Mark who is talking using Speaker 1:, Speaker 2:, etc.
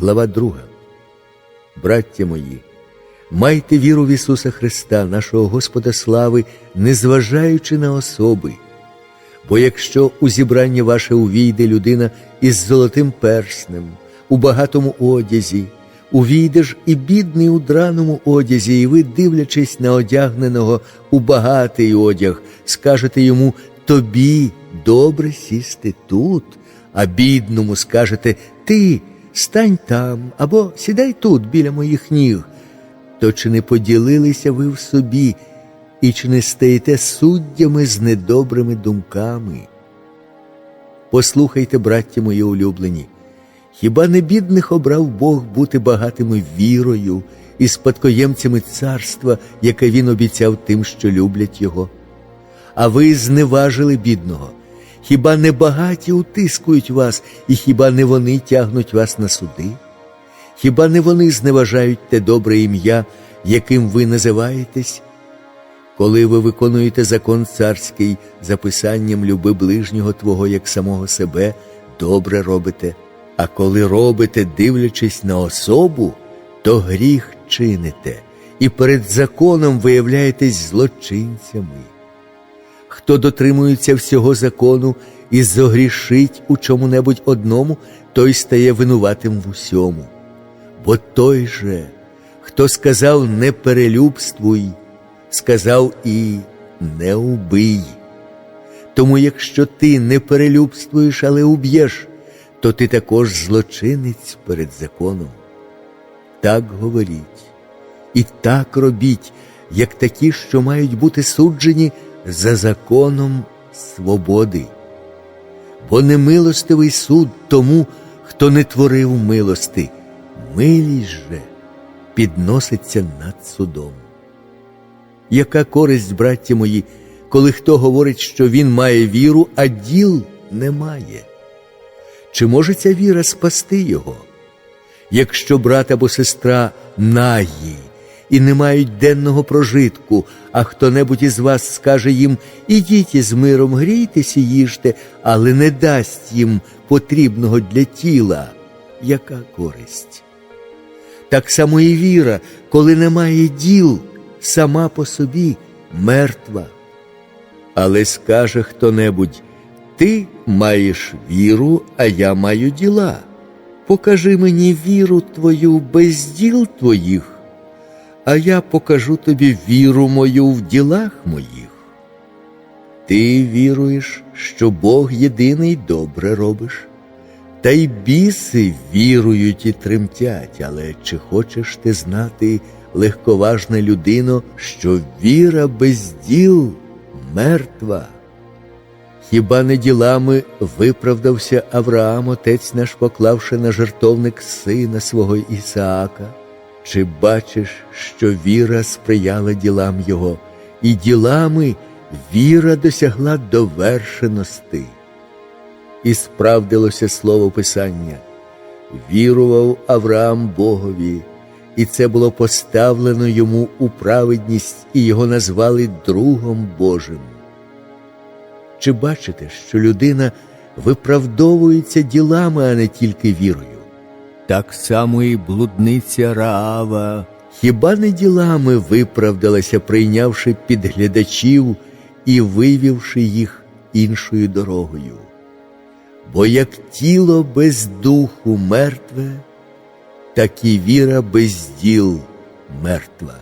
Speaker 1: глава 2. Браття мої, майте віру в Ісуса Христа, нашого Господа слави, незважаючи на особи. Бо якщо у зібрання ваше увійде людина із золотим перснем, у багатому одязі, увійде ж і бідний у драному одязі, і ви, дивлячись на одягненого у багатий одяг, скажете йому тобі добре сісти тут, а бідному скажете Ти стань там або сідай тут біля моїх ніг. То чи не поділилися ви в собі, і чи не стаєте суддями з недобрими думками? Послухайте, браття мої улюблені, хіба не бідних обрав Бог бути багатими вірою і спадкоємцями царства, яке Він обіцяв тим, що люблять Його? А ви зневажили бідного. Хіба не багаті утискують вас, і хіба не вони тягнуть вас на суди? Хіба не вони зневажають те добре ім'я, яким ви називаєтесь? Коли ви виконуєте закон царський за писанням люби ближнього Твого як самого себе, добре робите, а коли робите, дивлячись на особу, то гріх чините і перед законом виявляєтесь злочинцями. Хто дотримується всього закону і зогрішить у чому-небудь одному, той стає винуватим в усьому. Бо той же, хто сказав не перелюбствуй, сказав і не убий. Тому якщо ти не перелюбствуєш, але уб'єш, то ти також злочинець перед законом. Так говоріть і так робіть, як такі, що мають бути суджені за законом свободи. Бо немилостивий суд тому, хто не творив милости, милість же підноситься над судом. Яка користь, браття мої, коли хто говорить, що він має віру, а діл немає? Чи може ця віра спасти його? Якщо брат або сестра нагі і не мають денного прожитку, а хто-небудь із вас скаже їм ідіть із миром, грійтеся, їжте, але не дасть їм потрібного для тіла, яка користь? Так само і віра, коли немає діл, сама по собі мертва. Але скаже хто-небудь, ти маєш віру, а я маю діла. Покажи мені віру твою без діл твоїх, а я покажу тобі віру мою в ділах моїх. Ти віруєш, що Бог єдиний добре робиш, та й біси вірують і тремтять, але чи хочеш ти знати, легковажна людино, що віра без діл мертва? Хіба не ділами виправдався Авраам, отець наш, поклавши на жертовник сина свого Ісаака? Чи бачиш, що віра сприяла ділам Його, і ділами віра досягла довершеності? І справдилося слово Писання, вірував Авраам Богові, і це було поставлено йому у праведність, і його назвали Другом Божим. Чи бачите, що людина виправдовується ділами, а не тільки вірою? Так само і блудниця Раава, хіба не ділами виправдалася, прийнявши підглядачів і вивівши їх іншою дорогою? Бо як тіло без духу мертве, так і віра без діл мертва.